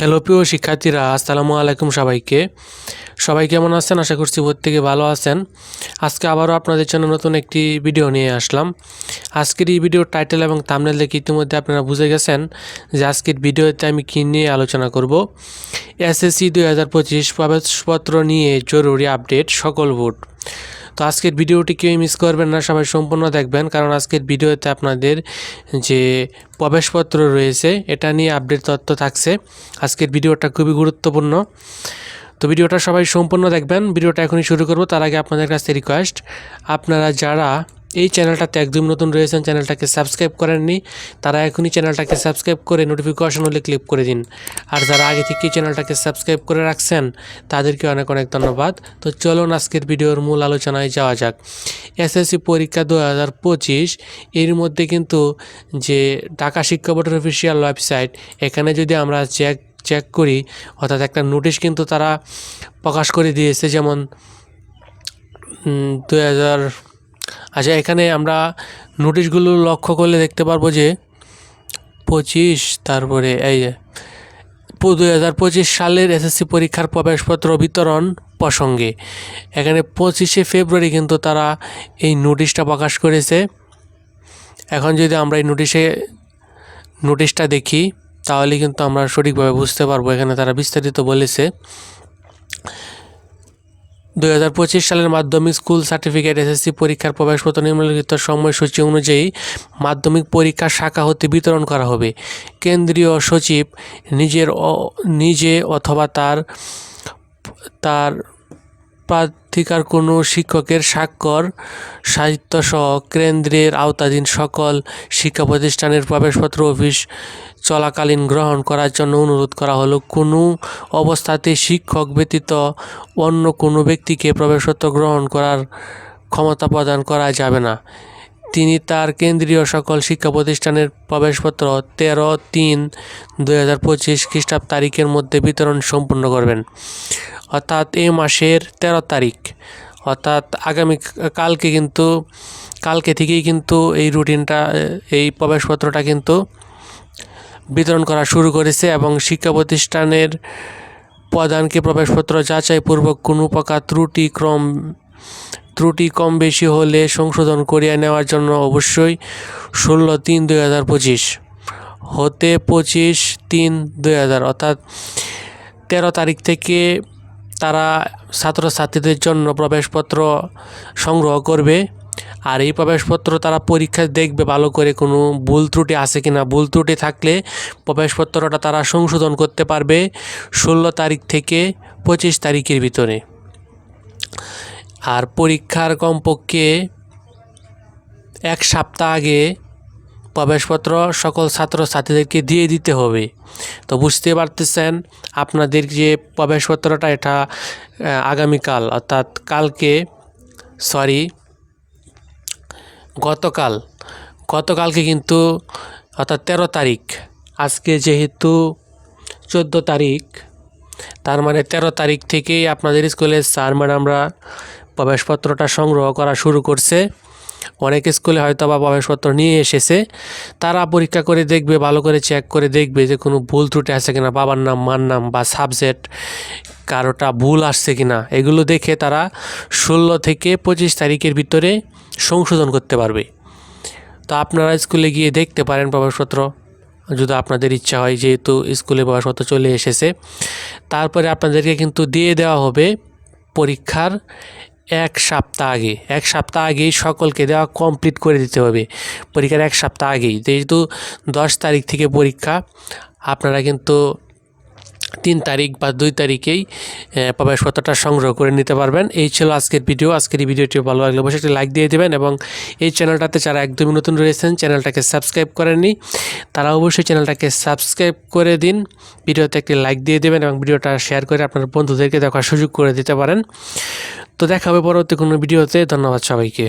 Hello প্রিয় শিক্ষার্থীরা, আসসালামু আলাইকুম সবাইকে। সবাই কেমন আছেন? আশা করছি প্রত্যেকে ভালো আছেন। আজকে আবারও আপনাদের জন্য নতুন একটি ভিডিও নিয়ে আসলাম। আজকের এই ভিডিওর টাইটেল এবং থাম্বনেল দেখে ইতিমধ্যে আপনারা বুঝে গেছেন যে আজকের ভিডিওতে আমি কী নিয়ে আলোচনা করব। এসএসসি দুই হাজার পঁচিশ প্রবেশপত্র নিয়ে জরুরি আপডেট সকল ভোট তো আজকের ভিডিওটি কেউ মিস করবেন না, সবাই সম্পূর্ণ দেখবেন। কারণ আজকের ভিডিওতে আপনাদের যে প্রবেশপত্র রয়েছে, এটা নিয়ে আপডেট তথ্য থাকছে। আজকের ভিডিওটা খুবই গুরুত্বপূর্ণ। তো ভিডিওটা সবাই সম্পূর্ণ দেখবেন। ভিডিওটা এখনই শুরু করব। তার আগে আপনাদের কাছে রিকোয়েস্ট আপনারা যারা এই চ্যানেলটাতে একদম নতুন রয়েছেন, চ্যানেলটাকে সাবস্ক্রাইব করেননি, তারা এখনই চ্যানেলটাকে সাবস্ক্রাইব করে নোটিফিকেশন হলে ক্লিক করে দিন। আর যারা আগে থেকেই চ্যানেলটাকে সাবস্ক্রাইব করে রাখছেন, তাদেরকে অনেক অনেক ধন্যবাদ। তো চলুন আজকের ভিডিওর মূল আলোচনায় যাওয়া যাক। এসএসসি পরীক্ষা দু হাজার পঁচিশ, এর মধ্যে কিন্তু যে ঢাকা শিক্ষা বোর্ডের অফিসিয়াল ওয়েবসাইট এখানে যদি আমরা চেক চেক করি, অর্থাৎ একটা নোটিশ কিন্তু তারা প্রকাশ করে দিয়েছে, যেমন দু হাজার আচ্ছা এখানে আমরা নোটিশগুলো লক্ষ্য করলে দেখতে পারব যে পঁচিশ, তারপরে এই যে দুই হাজার পঁচিশ সালের এসএসসি পরীক্ষার প্রবেশপত্র বিতরণ প্রসঙ্গে। এখানে পঁচিশে ফেব্রুয়ারি কিন্তু তারা এই নোটিশটা প্রকাশ করেছে। এখন যদি আমরা এই নোটিশে নোটিশটা দেখি, তাহলে কিন্তু আমরা সঠিকভাবে বুঝতে পারব। এখানে তারা বিস্তারিত বলেছে। দুই হাজার পঁচিশ সালের মাধ্যমিক স্কুল সার্টিফিকেট এসএসসি পরীক্ষার প্রবেশপত্র নিম্নলিখিত সময়সূচি অনুযায়ী মাধ্যমিক পরীক্ষা শাখা হতে বিতরণ করা হবে। কেন্দ্রীয় সচিব নিজের নিজে অথবা তার তার প্রার্থিকার কোনো শিক্ষকের স্বাক্ষর, সাহিত্যসহ কেন্দ্রের আওতাধীন সকল শিক্ষা প্রতিষ্ঠানের প্রবেশপত্র অফিস চলাকালীন গ্রহণ করার জন্য অনুরোধ করা হলো। কোনো অবস্থাতে শিক্ষক ব্যতীত অন্য কোনো ব্যক্তিকে প্রবেশপত্র গ্রহণ করার ক্ষমতা প্রদান করা যাবে না। তিনি তার কেন্দ্রীয় সকল শিক্ষা প্রতিষ্ঠানের প্রবেশপত্র তেরো তিন দুই হাজার পঁচিশ খ্রিস্টাব্দ তারিখের মধ্যে বিতরণ সম্পূর্ণ করবেন। অর্থাৎ এই মাসের তেরো তারিখ। অর্থাৎ আগামী কালকে কিন্তু, কালকে থেকেই কিন্তু এই রুটিনটা, এই প্রবেশপত্রটা কিন্তু বিতরণ করা শুরু করেছে এবং শিক্ষা প্রতিষ্ঠানের প্রধানকে প্রবেশপত্র যাচাইপূর্বক কোনো প্রকার ত্রুটি, ক্রম ত্রুটি কম বেশি হলে সংশোধন করিয়ে নেওয়ার জন্য অবশ্যই ষোলো তিন দুই হাজার পঁচিশ। হতে পঁচিশ তিন দুই হাজার, অর্থাৎ তেরো তারিখ থেকে তারা ছাত্রছাত্রীদের জন্য প্রবেশপত্র সংগ্রহ করবে। আর এই প্রবেশপত্র তারা পরীক্ষা দেখবে ভালো করে কোনো ভুল ত্রুটি আছে কি না ভুল ত্রুটি থাকলে প্রবেশপত্রটা তারা সংশোধন করতে পারবে ষোলো তারিখ থেকে পঁচিশ তারিখের ভিতরে। আর পরীক্ষার কমপক্ষে এক সপ্তাহ আগে প্রবেশপত্র সকল ছাত্রছাত্রীদেরকে দিয়ে দিতে হবে। তো বুঝতে পারতেছেন আপনাদের যে প্রবেশপত্রটা এটা আগামীকাল, অর্থাৎ কালকে, সরি, গতকাল, গতকালকে কিন্তু, অর্থাৎ তেরো তারিখ, আজকে যেহেতু চোদ্দ তারিখ, তার মানে তেরো তারিখ থেকেই আপনাদের স্কুলের স্যার, ম্যাডামরা প্রবেশপত্রটা সংগ্রহ করা শুরু করছে। অনেক স্কুলে হয়তো বা প্রবেশপত্র নিয়ে এসেছে। তারা পরীক্ষা করে দেখবে, ভালো করে চেক করে দেখবে যে কোনো ভুল ত্রুটি আছে কিনা, বাবার নাম, মার নাম বা সাবজেক্ট কারোটা ভুল আসছে কিনা। এগুলো দেখে তারা ষোলো থেকে পঁচিশ তারিখের ভিতরে সংশোধন করতে পারবে। তো আপনারা স্কুলে গিয়ে দেখতে পারেন প্রবেশপত্র। যদি আপনাদের ইচ্ছা হয়, যেহেতু স্কুলে প্রবেশপত্র চলে এসেছে। তারপরে আপনাদেরকে কিন্তু দিয়ে দেওয়া হবে পরীক্ষার এক সপ্তাহ আগে, এক সপ্তাহ আগেই সকলকে দেওয়া কমপ্লিট করে দিতে হবে। পরীক্ষার এক সপ্তাহ আগেই। যেহেতু দশ তারিখ থেকে পরীক্ষা, আপনারা কিন্তু তিন তারিখ বা দুই তারিখেই প্রবেশপত্রটা সংগ্রহ করে নিতে পারবেন। এই ছিল আজকের ভিডিও। আজকের এই ভিডিওটি ভালো লাগলে অবশ্যই একটি লাইক দিয়ে দেবেন এবং এই চ্যানেলটাতে যারা একদমই নতুন রয়েছেন, চ্যানেলটাকে সাবস্ক্রাইব করেননি তারা অবশ্যই চ্যানেলটাকে সাবস্ক্রাইব করে দিন। ভিডিওতে একটি লাইক দিয়ে দেবেন এবং ভিডিওটা শেয়ার করে আপনার বন্ধুদেরকে দেখার সুযোগ করে দিতে পারেন। তো দেখা হবে পরবর্তী কোনো ভিডিওতে। ধন্যবাদ সবাইকে।